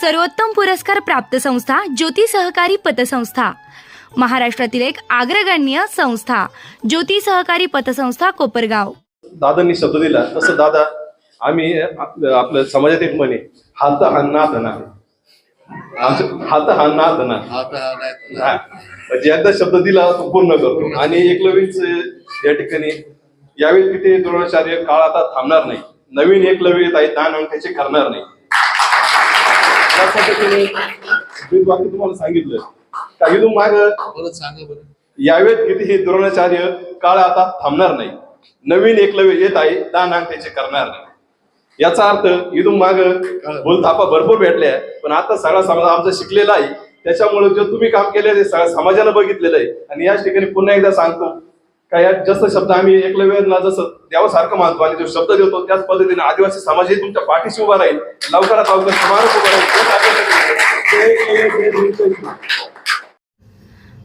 सर्वोत्तम पुरस्कार प्राप्त संस्था ज्योती सहकारी पतसंस्था. महाराष्ट्रातील एक अग्रगण्य संस्था ज्योती सहकारी पतसंस्था कोपरगाव. दादांनी शब्द दिला तसं दादा आम्ही आपलं समाजात एक म्हणे हात हा ना हात हा ना हा. म्हणजे एकदा शब्द दिला तो पूर्ण करतो. आणि एकलवीच या ठिकाणी यावेळी तिथे द्रोणाचार्य काळ आता थांबणार नाही. नवीन एकलवी येत आहे दान अंकाचे करणार नाही. मी तुम्हाला सांगितलं काही तू माग परत सांगा बरं. यावेत किती हे द्रोणाचार्य काळ आता थांबणार नाही. नवीन एकलव्य येत आहे दान अंकाचे करणार नाही. याचा अर्थ इथून माग बोलथापा भरपूर भेटल्या पण आता सगळा समाज आमचा शिकलेला आहे. त्याच्यामुळे जे तुम्ही काम केले ते सगळ्या समाजानं बघितलेलं आहे. आणि याच ठिकाणी पुन्हा एकदा सांगतो काय यात जास्त शब्द आम्ही एकलव्याला जसं देवासारखं मानतो आणि जो शब्द देतो त्याच पद्धतीने आदिवासी समाजही तुमच्या पाठीशी उभा राहील लवकरात लवकर समारोप उभा राहील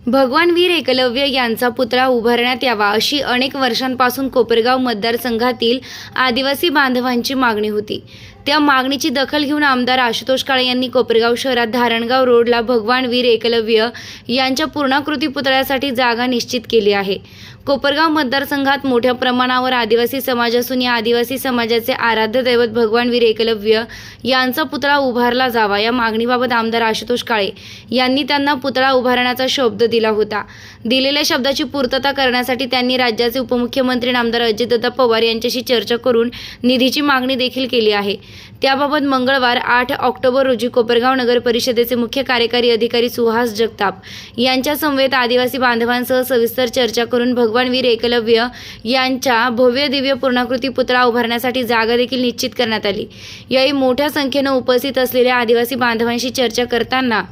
भगवान वीर एकलव्य यांचा पुतळा उभारण्यात यावा अशी अनेक वर्षांपासून कोपरगाव मतदारसंघातील आदिवासी बांधवांची मागणी होती. त्या मागणीची दखल घेऊन आमदार आशुतोष काळे यांनी कोपरगाव शहरात धारणगाव रोडला भगवान वीर एकलव्य यांच्या पूर्णाकृती पुतळ्यासाठी जागा निश्चित केली आहे. कोपरगाव मतदारसंघात मोठ्या प्रमाणावर आदिवासी समाज असून या आदिवासी समाजाचे आराध्य दैवत भगवान वीर एकलव्य यांचा पुतळा उभारला जावा या मागणीबाबत आमदार आशुतोष काळे यांनी त्यांना पुतळा उभारण्याचा शब्द दिला होता. दिलेल्या शब्दाची पूर्तता करण्यासाठी त्यांनी राज्याचे उपमुख्यमंत्री आमदार अजितदादा पवार यांच्याशी चर्चा करून निधीची मागणी देखील केली आहे. त्याबाबत मंगळवार आठ ऑक्टोबर रोजी कोपरगाव नगर परिषदेचे मुख्य कार्यकारी अधिकारी सुहास जगताप यांच्या समवेत आदिवासी बांधवांसह सविस्तर चर्चा करून भगवान वीर एकलव्य यांच्या भव्य दिव्य पूर्णाकृती पुतळा उभारण्यासाठी जागा देखील निश्चित करण्यात आली. यावेळी मोठ्या संख्येनं उपस्थित असलेल्या आदिवासी बांधवांशी चर्चा करताना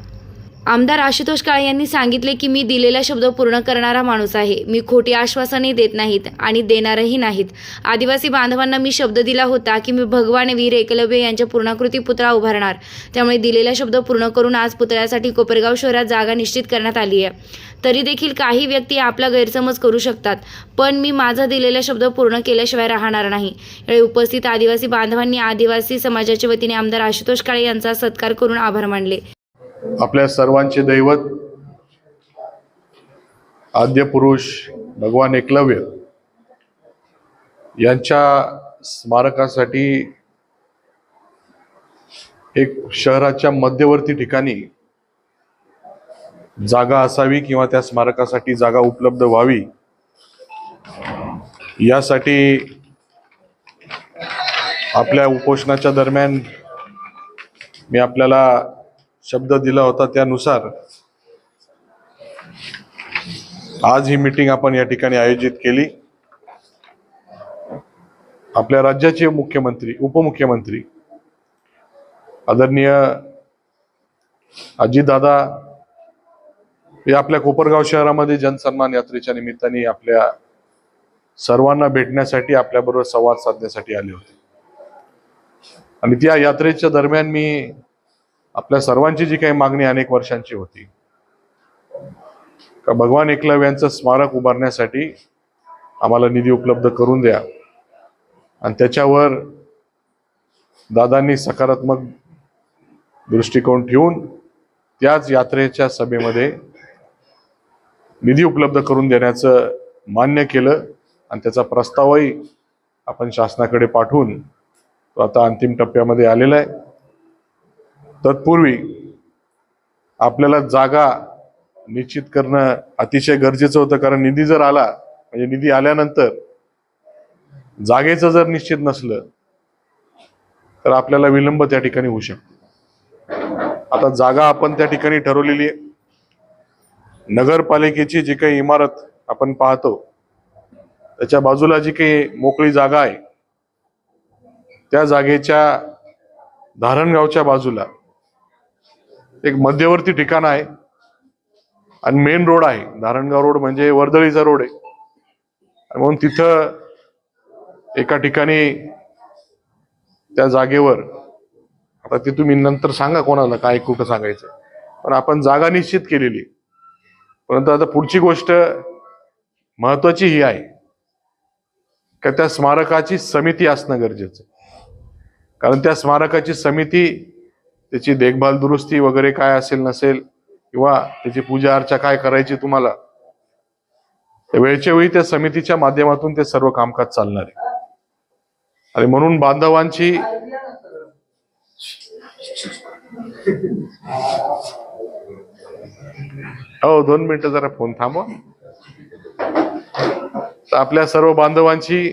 आमदार आशुतोष काळे यांनी सांगितले की मी दिलेला शब्द पूर्ण करणारा माणूस आहे. मी खोटी आश्वासने देत नाहीत आणि देणारही नाहीत. आदिवासी बांधवांना मी शब्द दिला होता की मी भगवान वीर एकलव्य यांच्या पूर्णाकृती पुतळा उभारणार. त्यामुळे दिलेला शब्द पूर्ण करून आज पुतळ्यासाठी कोपरगाव शहरात जागा निश्चित करण्यात आली आहे. तरी देखील काही व्यक्ती आपला गैरसमज करू शकतात पण मी माझा दिलेला शब्द पूर्ण केल्याशिवाय राहणार नाही. यावेळी उपस्थित आदिवासी बांधवांनी आदिवासी समाजाच्या वतीने आमदार आशुतोष काळे यांचा सत्कार करून आभार मानले. आपल्या सर्वांचे दैवत आद्य पुरुष भगवान एकलव्य यांच्या स्मारकासाठी एक शहराच्या मध्यवर्ती ठिकाणी जागा असावी किंवा त्या स्मारकासाठी जागा उपलब्ध व्हावी यासाठी आपल्या उपोषणाच्या दरम्यान मी आपल्याला शब्द दिला होता त्यानुसार. आज ही मीटिंग आपण या ठिकाणी आयोजित केली. आपल्या राज्याचे मुख्यमंत्री उपमुख्यमंत्री आदरणीय अजितदादा हे आपल्या कोपरगाव शहरामध्ये जनसन्मान यात्रेच्या निमित्ताने आपल्या सर्वांना भेटण्यासाठी आपल्याबरोबर संवाद साधण्यासाठी आले होते. आणि त्या यात्रेच्या दरम्यान मी आपल्या सर्वांची जी काही मागणी अनेक वर्षांची होती. का भगवान एकलव्यांचं स्मारक उभारण्यासाठी आम्हाला निधी उपलब्ध करून द्या. आणि त्याच्यावर दादांनी सकारात्मक दृष्टिकोन ठेवून त्याच यात्रेच्या सभेमध्ये निधी उपलब्ध करून देण्याचं मान्य केलं आणि त्याचा प्रस्तावही आपण शासनाकडे पाठवून तो आता अंतिम टप्प्यामध्ये आलेला आहे. तत्पूर्वी आपल्याला जागा निश्चित करणं अतिशय गरजेचं होतं कारण निधी जर आला म्हणजे निधी आल्यानंतर जागेचं जर निश्चित नसलं तर आपल्याला विलंब त्या ठिकाणी होऊ शकतो. आता जागा आपण त्या ठिकाणी ठरवलेली आहे. नगरपालिकेची जी काही इमारत आपण पाहतो त्याच्या बाजूला जी काही मोकळी जागा आहे त्या जागेच्या धारणगावच्या बाजूला एक मध्यवर्ती ठिकाण आहे. आणि मेन रोड आहे. धारणगाव रोड म्हणजे वर्दळीचा रोड आहे. म्हणून तिथं एका ठिकाणी त्या जागेवर आता ते तुम्ही नंतर सांगा कोणाला काय कुठं सांगायचं. पण आपण जागा निश्चित केलेली परंतु आता पुढची गोष्ट महत्वाची ही आहे. का त्या स्मारकाची समिती असणं गरजेचं आहे. कारण त्या स्मारकाची समिती त्याची देखभाल दुरुस्ती वगैरे काय असेल नसेल किंवा त्याची पूजा अर्चा काय करायची तुम्हाला त्या वेळच्या वेळी त्या समितीच्या माध्यमातून ते सर्व कामकाज चालणार आहे. आणि म्हणून बांधवांची हो दोन मिनिटं जरा फोन थांबवा. तर आपल्या सर्व बांधवांची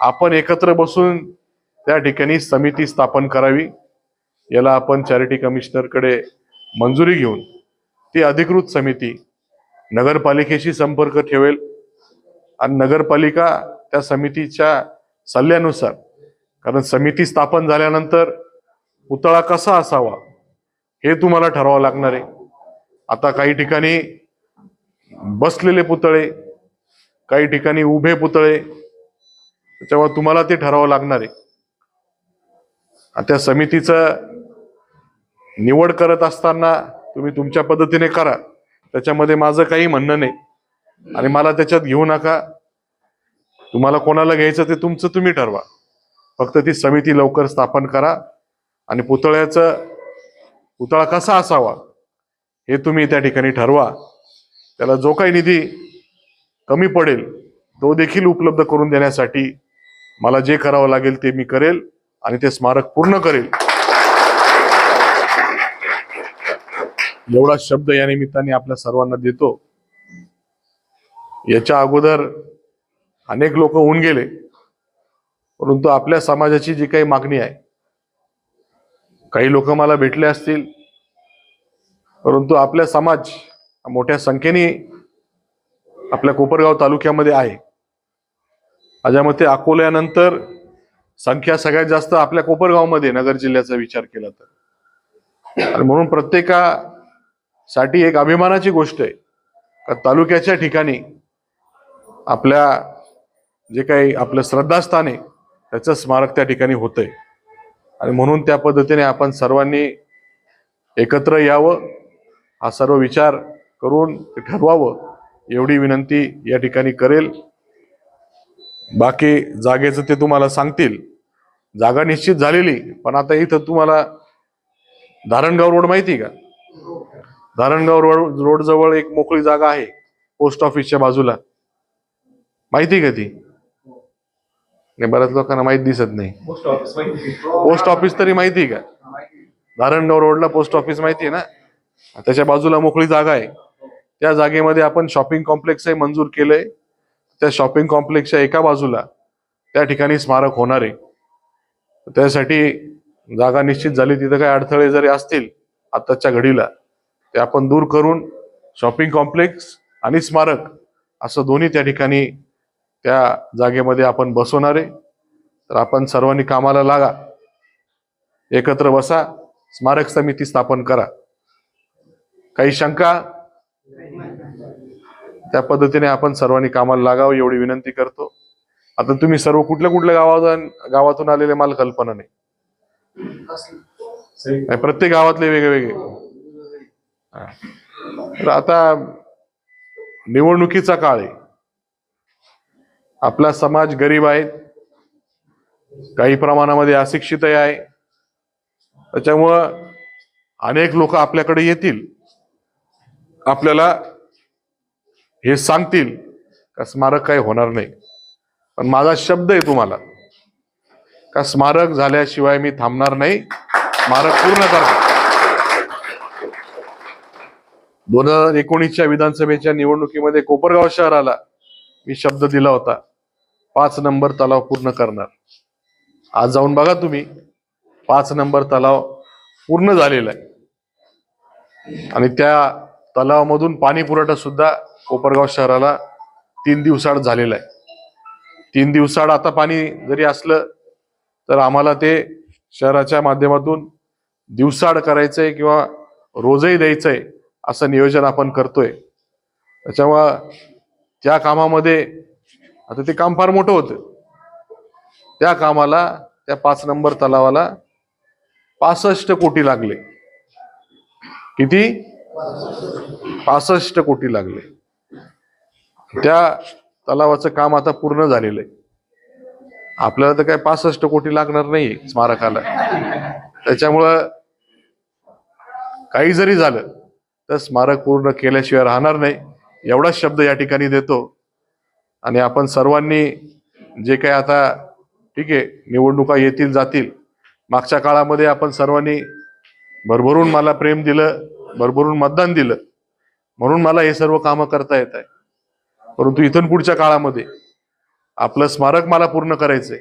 आपण एकत्र बसून त्या ठिकाणी समिती स्थापन करावी. याला आपण चॅरिटी कमिशनरकडे मंजुरी घेऊन ती अधिकृत समिती नगरपालिकेशी संपर्क ठेवेल आणि नगरपालिका त्या समितीच्या सल्ल्यानुसार कारण समिती स्थापन झाल्यानंतर पुतळा कसा असावा हे तुम्हाला ठरवावं लागणार आहे. आता काही ठिकाणी बसलेले पुतळे काही ठिकाणी उभे पुतळे त्याच्यामुळे तुम्हाला ते ठरावं लागणार आहे. आणि त्या समितीचं निवड करत असताना तुम्ही तुमच्या पद्धतीने करा. त्याच्यामध्ये माझं काही म्हणणं नाही. आणि मला त्याच्यात घेऊ नका. तुम्हाला कोणाला घ्यायचं ते तुमचं तुम्ही ठरवा. फक्त ती समिती लवकर स्थापन करा. आणि पुतळ्याचं पुतळा कसा असावा हे तुम्ही त्या ठिकाणी ठरवा. त्याला जो काही निधी कमी पडेल तो देखील उपलब्ध करून देण्यासाठी मला जे करावं लागेल ते मी करेल आणि ते स्मारक पूर्ण करेल. एवढा शब्द या निमित्ताने आपल्या सर्वांना देतो. याच्या अगोदर अनेक लोक होऊन गेले परंतु आपल्या समाजाची जी काही मागणी आहे काही लोक मला भेटले असतील परंतु आपला समाज मोठ्या संख्येने आपल्या कोपरगाव तालुक्यामध्ये आहे. माझ्या मते अकोल्यानंतर संख्या सगळ्यात जास्त आपल्या कोपरगावमध्ये नगर जिल्ह्याचा विचार केला तर. म्हणून प्रत्येका साठी एक अभिमानाची गोष्ट आहे. का तालुक्याच्या ठिकाणी आपल्या जे काही आपलं श्रद्धास्थान आहे त्याचं स्मारक त्या ठिकाणी होतंय. आणि म्हणून त्या पद्धतीने आपण सर्वांनी एकत्र यावं हा सर्व विचार करून ठरवावं एवढी विनंती या ठिकाणी करेल. बाकी जागेचं ते तुम्हाला सांगतील. जागा निश्चित झालेली पण आता इथं तुम्हाला धारणगाव रोड माहिती का? धारणगाव रोड रोड जवळ एक मोकळी जागा आहे पोस्ट ऑफिसच्या बाजूला. माहिती का ती? नाही बऱ्याच लोकांना माहीत दिसत नाही. पोस्ट ऑफिस तरी माहिती का? धारणगाव रोडला पोस्ट ऑफिस माहिती आहे ना? त्याच्या बाजूला मोकळी जागा आहे. त्या जागेमध्ये आपण शॉपिंग कॉम्प्लेक्सही मंजूर केलंय. त्या शॉपिंग कॉम्प्लेक्सच्या एका बाजूला त्या ठिकाणी स्मारक होणार आहे. त्यासाठी जागा निश्चित झाली. तिथं काही अडथळे जरी असतील आताच्या घडीला ते आपण दूर करून शॉपिंग कॉम्प्लेक्स आणि स्मारक असं दोन्ही त्या ठिकाणी त्या जागेमध्ये आपण बसवणार आहे. तर आपण सर्वांनी कामाला लागा. एकत्र बसा. स्मारक समिती स्थापन करा. काही शंका? त्या पद्धतीने आपण सर्वांनी कामाला लागावं एवढी विनंती करतो. आता तुम्ही सर्व कुठल्या कुठल्या गावातून गावातून आलेले मला कल्पना नाही. प्रत्येक गावातले वेगवेगळे. हा. तर आता निवडणुकीचा काळ आहे. आपला समाज गरीब आहे. काही प्रमाणामध्ये अशिक्षितही आहे. त्याच्यामुळं अनेक लोक आपल्याकडे येतील. आपल्याला हे सांगतील का स्मारक काही होणार नाही. पण माझा शब्द आहे तुम्हाला का स्मारक झाल्याशिवाय मी थांबणार नाही. स्मारक पूर्ण करणार. दोन हजार एकोणीसच्या विधानसभेच्या निवडणुकीमध्ये कोपरगाव शहराला मी शब्द दिला होता. पाच नंबर तलाव पूर्ण करणार. आज जाऊन बघा तुम्ही. पाच नंबर तलाव पूर्ण झालेला आहे. आणि त्या तलावामधून पाणी पुरवठा सुद्धा कोपरगाव शहराला तीन दिवसाआड झालेला आहे. तीन दिवसाआड आता पाणी जरी असलं तर आम्हाला ते शहराच्या माध्यमातून दिवसाआड करायचंय किंवा रोजही द्यायचंय. असं नियोजन आपण करतोय. त्याच्यामुळं त्या कामामध्ये आता ते काम फार मोठं होतं. त्या कामाला त्या पाच नंबर तलावाला पासष्ट कोटी लागले. किती? पासष्ट कोटी लागले. त्या तलावाचं काम आता पूर्ण झालेलं आहे. आपल्याला तर काय पासष्ट कोटी लागणार नाही स्मारकाला. त्याच्यामुळं काही जरी झालं तर स्मारक पूर्ण केल्याशिवाय राहणार नाही. एवढाच शब्द या ठिकाणी देतो. आणि आपण सर्वांनी जे काही आता ठीक आहे निवडणुका येतील जातील मागच्या काळामध्ये आपण सर्वांनी भरभरून मला प्रेम दिलं भरभरून मतदान दिलं. म्हणून मला हे सर्व कामं करता येत आहे. परंतु इथून पुढच्या काळामध्ये आपलं स्मारक मला पूर्ण करायचंय.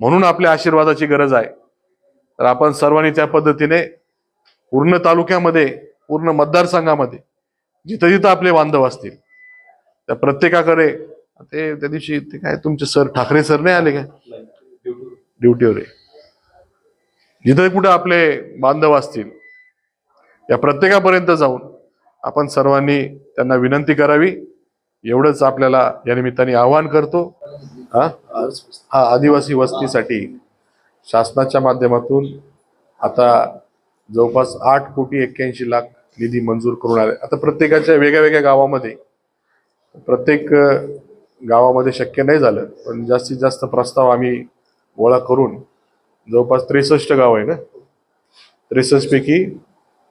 म्हणून आपल्या आशीर्वादाची गरज आहे. तर आपण सर्वांनी त्या पद्धतीने पूर्ण तालुक्यामध्ये पूर्ण मतदारसंघामध्ये. जिथं जिथं आपले बांधव असतील. त्या प्रत्येकाकडे ते त्या दिवशी ते काय तुमचे सर ठाकरे सर नाही आले काय? ड्युटीवर आहे जिथं कुठं आपले बांधव असतील या प्रत्येकापर्यंत जाऊन आपण सर्वांनी त्यांना विनंती करावी. एवढंच आपल्याला या निमित्ताने आवाहन करतो. हा? हा आदिवासी वस्तीसाठी शासनाच्या माध्यमातून आता जवळपास आठ कोटी एक्क्याऐंशी लाख निधी मंजूर करून आले. आता प्रत्येकाच्या वेगळ्या वेगळ्या गावामध्ये प्रत्येक गावामध्ये शक्य नाही झालं पण जास्तीत जास्त प्रस्ताव आम्ही गोळा करून जवळपास त्रेसष्ट गाव आहे ना? त्रेसष्टपैकी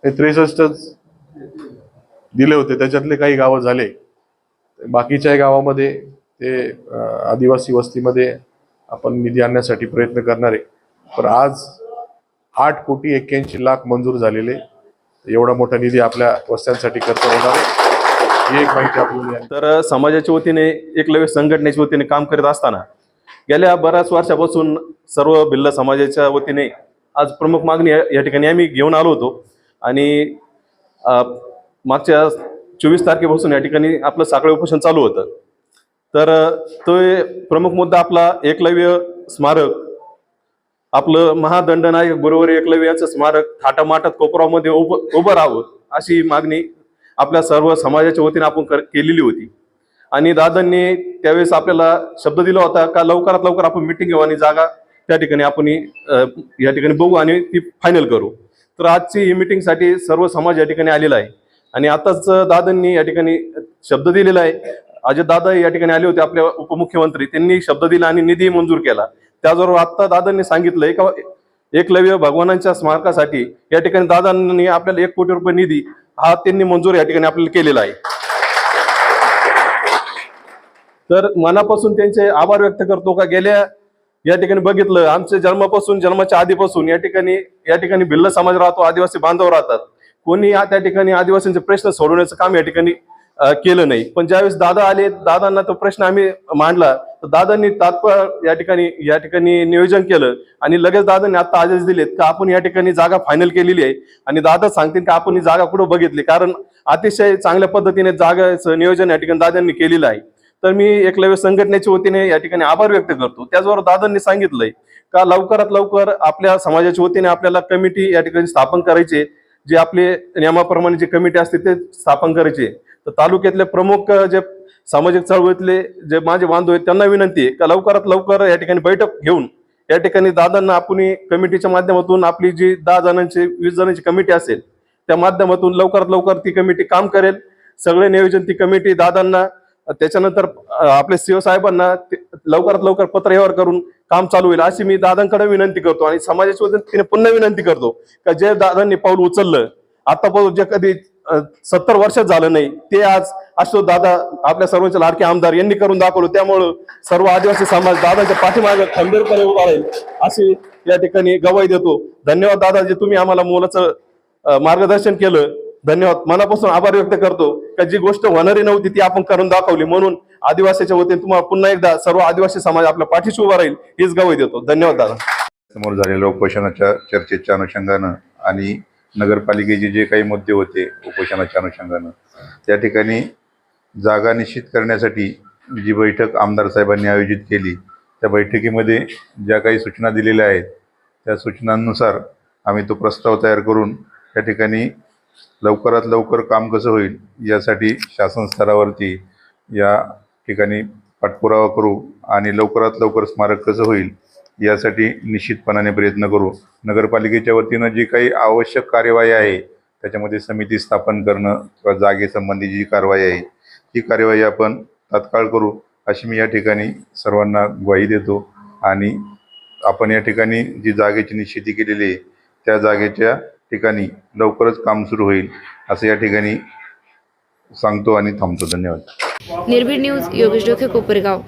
हे त्रेसष्टच दिले होते त्याच्यातले काही गावं झाले. बाकीच्याही गावामध्ये ते आदिवासी वस्तीमध्ये आपण निधी आणण्यासाठी प्रयत्न करणार. आहे पण आज आठ कोटी एक्क्याऐंशी लाख मंजूर झालेले एवढा मोठा निधी आपल्या वस्त्यांसाठी खर्च होणार ही एक माहिती आपल्याला तर समाजाच्या वतीने एकलव्य संघटनेच्या वतीने काम करीत असताना गेल्या बऱ्याच वर्षापासून सर्व भिल्ल समाजाच्या वतीने आज प्रमुख मागणी या ठिकाणी आम्ही घेऊन आलो होतो. आणि मागच्या चोवीस तारखेपासून या ठिकाणी आपलं साखळे उपोषण चालू होतं. तर तो प्रमुख मुद्दा आपला एकलव्य स्मारक आपलं महादंडनायक गुरुवर एकलव्य यांचं स्मारक थाटामाटात कोपरामध्ये उभं उभं राहावं अशी मागणी आपल्या सर्व समाजाच्या वतीने आपण कर- केलेली होती. आणि दादांनी त्यावेळेस आपल्याला शब्द दिला होता का लवकरात लवकर आपण मिटिंग घेऊ आणि जागा त्या ठिकाणी आपण या ठिकाणी बघू आणि ती फायनल करू. तर आजची ही मिटिंगसाठी सर्व समाज या ठिकाणी आलेला आहे. आणि आताच दादांनी या ठिकाणी शब्द दिलेला आहे. अजय दादा या ठिकाणी आले होते आपल्या उपमुख्यमंत्री. त्यांनी शब्द दिला आणि निधी मंजूर केला. त्याचबरोबर आता दादांनी सांगितलंय का एकलव्य भगवानांच्या स्मारकासाठी या ठिकाणी दादांनी आपल्याला एक कोटी रुपये निधी हा त्यांनी मंजूर या ठिकाणी आपल्याला केलेला आहे. तर मनापासून त्यांचे आभार व्यक्त करतो का गेल्या या ठिकाणी बघितलं आमच्या जन्मापासून जन्माच्या आधीपासून या ठिकाणी या ठिकाणी भिल्ल समाज राहतो आदिवासी बांधव राहतात. कोणी त्या ठिकाणी आदिवासींचे प्रश्न सोडवण्याचं काम या ठिकाणी केलं नाही. पण ज्यावेळेस दादा आले दादांना तो प्रश्न आम्ही मांडला तर दादांनी तात्काळ या ठिकाणी या ठिकाणी नियोजन केलं आणि लगेच दादांनी आता आदेश दिलेत का आपण या ठिकाणी जागा फायनल केलेली आहे आणि दादा सांगतील का आपण ही जागा कुठं बघितली. कारण अतिशय चांगल्या पद्धतीने जागाचं नियोजन या ठिकाणी दादांनी केलेलं आहे. तर मी एकलव्य संघटनेच्या वतीने या ठिकाणी आभार व्यक्त करतो. त्याचबरोबर दादांनी सांगितलंय का लवकरात लवकर आपल्या समाजाच्या वतीने आपल्याला कमिटी या ठिकाणी स्थापन करायचे जे आपले नियमाप्रमाणे जे कमिटी असते ते स्थापन करायचे तर तालुक्यातले प्रमुख जे सामाजिक चळवळीतले जे माझे बांधव आहेत त्यांना विनंती आहे का लवकरात लवकर या ठिकाणी बैठक घेऊन या ठिकाणी दादांना आपण कमिटीच्या माध्यमातून आपली जी दहा जणांची वीस जणांची कमिटी असेल त्या माध्यमातून लवकरात लवकर ती कमिटी काम करेल. सगळे नियोजन ती कमिटी दादांना त्याच्यानंतर आपले सीओ साहेबांना ते- लवकरात लवकर पत्र व्यवहार करून काम चालू होईल अशी मी दादांकडे विनंती करतो आणि समाजाच्या वतीने पुन्हा विनंती करतो का जे दादांनी पाऊल उचललं आतापासून जे कधी सत्तर वर्षात झालं नाही. ते आज असो दादा आपल्या सर्वांचे लाडके आमदार यांनी करून दाखवलं. त्यामुळं सर्व आदिवासी समाज दादाच्या पाठीमागे खंबीरपणे उभा राहील अशी या ठिकाणी गवाही देतो. धन्यवाद दादा जे तुम्ही आम्हाला मोलाचं मार्गदर्शन केलं. धन्यवाद. मनापासून आभार व्यक्त करतो का जी गोष्ट होणारी नव्हती ती आपण करून दाखवली. म्हणून आदिवासीच्या वतीने तुम्हाला पुन्हा एकदा सर्व आदिवासी समाज आपल्या पाठीशी उभा राहील हीच गवाही देतो. धन्यवाद दादा. समोर झालेल्या उपोषणाच्या चर्चेच्या अनुषंगानं आणि नगरपालिकेचे जे काही मुद्दे होते उपोषणाच्या अनुषंगानं त्या ठिकाणी जागा निश्चित करण्यासाठी जी बैठक आमदार साहेबांनी आयोजित केली त्या बैठकीमध्ये ज्या काही सूचना दिलेल्या आहेत त्या सूचनांनुसार आम्ही तो प्रस्ताव तयार करून त्या ठिकाणी लवकरात लवकर काम कसं होईल यासाठी शासन स्तरावरती या ठिकाणी पाठपुरावा करू आणि लवकरात लवकर स्मारक कसं होईल यासाठी निश्चितपणाने प्रयत्न करू. नगरपालिकेच्या वतीनं जी काही आवश्यक कार्यवाही आहे त्याच्यामध्ये समिती स्थापन करणं किंवा जागेसंबंधी जी कारवाई आहे ती कार्यवाही आपण तात्काळ करू अशी मी या ठिकाणी सर्वांना ग्वाही देतो. आणि आपण या ठिकाणी जी जागेची निश्चिती केलेली आहे त्या जागेच्या ठिकाणी लवकरच काम सुरू होईल असं या ठिकाणी सांगतो आणि थांबतो. धन्यवाद. निर्भीड न्यूज योगेश डोके कोपरगाव.